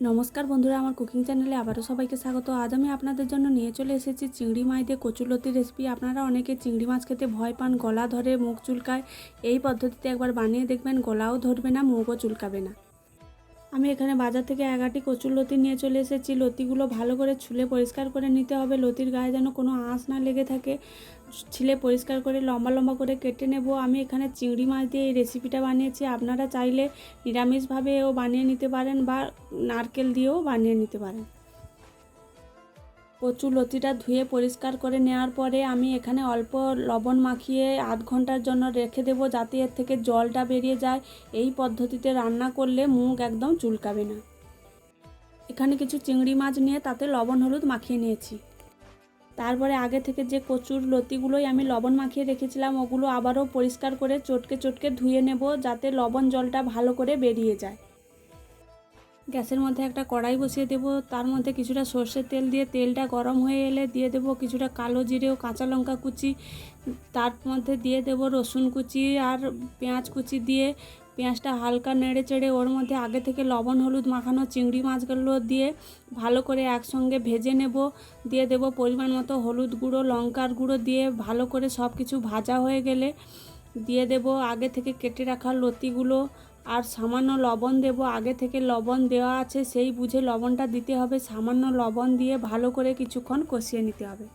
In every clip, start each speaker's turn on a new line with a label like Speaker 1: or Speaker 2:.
Speaker 1: নমস্কার বন্ধুরা, আমার কুকিং চ্যানেলে আবারও সবাইকে স্বাগত। আজ আমি আপনাদের জন্য নিয়ে চলে এসেছি চিংড়ি মাছ দিয়ে কচুলতি রেসিপি আপনারা অনেকে চিংড়ি মাছ খেতে ভয় পান, গলা ধরে মুখ চুলকায়। এই পদ্ধতিতে একবার বানিয়ে দেখবেন, গলাও ধরবে না, মুখও চুলকাবে না। আমি এখানে বাজার থেকে এগারটি কচুর লতি নিয়ে চলে এসেছি। লতিগুলো ভালো করে ছুলে পরিষ্কার করে নিতে হবে। লতির গায়ে যেন কোনো আঁশ না লেগে থাকে। ছিলে পরিষ্কার করে লম্বা লম্বা করে কেটে নেব। আমি এখানে চিংড়ি মাছ দিয়ে এই রেসিপিটা বানিয়েছি। আপনারা চাইলে নিরামিষভাবেও বানিয়ে নিতে পারেন বা নারকেল দিয়েও বানিয়ে নিতে পারেন। কচু লতিটা ধুয়ে পরিষ্কার করে নেওয়ার পরে আমি এখানে অল্প লবণ মাখিয়ে আধ ঘণ্টার জন্য রেখে দেবো যাতে এর থেকে জলটা বেরিয়ে যায়। এই পদ্ধতিতে রান্না করলে মুখ একদম চুলকাবে না। এখানে কিছু চিংড়ি মাছ নিয়ে তাতে লবণ হলুদ মাখিয়ে নিয়েছি। তারপরে আগে থেকে যে কচুর লতিগুলোই আমি লবণ মাখিয়ে রেখেছিলাম, ওগুলো আবারও পরিষ্কার করে চটকে চটকে ধুয়ে নেব যাতে লবণ জলটা ভালো করে বেরিয়ে যায়। গ্যাসের মধ্যে একটা কড়াই বসিয়ে দেব, তার মধ্যে কিছুটা সর্ষের তেল দিয়ে তেলটা গরম হয়ে এলে দিয়ে দেব কিছুটা কালো জিরে ও কাঁচা লঙ্কা কুচি। তার মধ্যে দিয়ে দেব রসুন কুচি আর পেঁয়াজ কুচি দিয়ে। পেঁয়াজটা হালকা নেড়ে চেড়ে ওর মধ্যে আগে থেকে লবণ, হলুদ মাখানো চিংড়ি মাছগুলো দিয়ে ভালো করে একসঙ্গে ভেজে নেব। দিয়ে দেব পরিমাণ মতো হলুদ গুঁড়ো, লঙ্কার গুঁড়ো দিয়ে ভালো করে সব কিছু ভাজা হয়ে গেলে। দিয়ে দেব আগে থেকে কেটে রাখা লতিগুলো আর সামান্য লবণ দেব, আগে থেকে লবণ দেওয়া আছে, সেই বুঝে লবণটা দিতে হবে। সামান্য লবণ দিয়ে ভালো করে কিছুক্ষণ কষিয়ে নিতে হবে।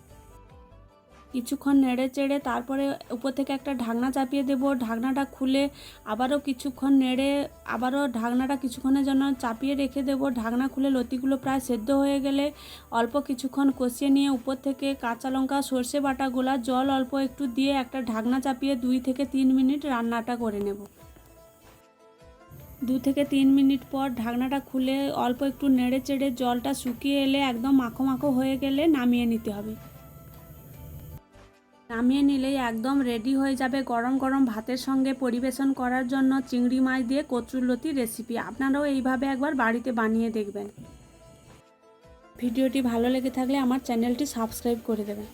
Speaker 1: কিছুক্ষণ নেড়ে চেড়ে তারপরে উপর থেকে একটা ঢাকনা চাপিয়ে দেব। ঢাকনাটা খুলে আবারও কিছুক্ষণ নেড়ে আবারও ঢাকনাটা কিছুক্ষণের জন্য চাপিয়ে রেখে দেব। ঢাকনা খুলে লতিগুলো প্রায় সেদ্ধ হয়ে গেলে অল্প কিছুক্ষণ কষিয়ে নিয়ে উপর থেকে কাঁচা লঙ্কা, সর্ষে বাটা গোলা জল অল্প একটু দিয়ে একটা ঢাকনা চাপিয়ে দুই থেকে তিন মিনিট রান্নাটা করে নেব। দু থেকে তিন মিনিট পর ঢাকনাটা খুলে অল্প একটু নেড়ে চেড়ে জলটা শুকিয়ে এলে একদম মাখো মাখো হয়ে গেলে নামিয়ে নিতে হবে। নামিয়ে নিলেই একদম রেডি হয়ে যাবে গরম গরম ভাতের সঙ্গে পরিবেশন করার জন্য চিংড়ি মাছ দিয়ে কচুরলতি রেসিপি আপনারাও এইভাবে একবার বাড়িতে বানিয়ে দেখবেন। ভিডিওটি ভালো লেগে থাকলে আমার চ্যানেলটি সাবস্ক্রাইব করে দেবেন।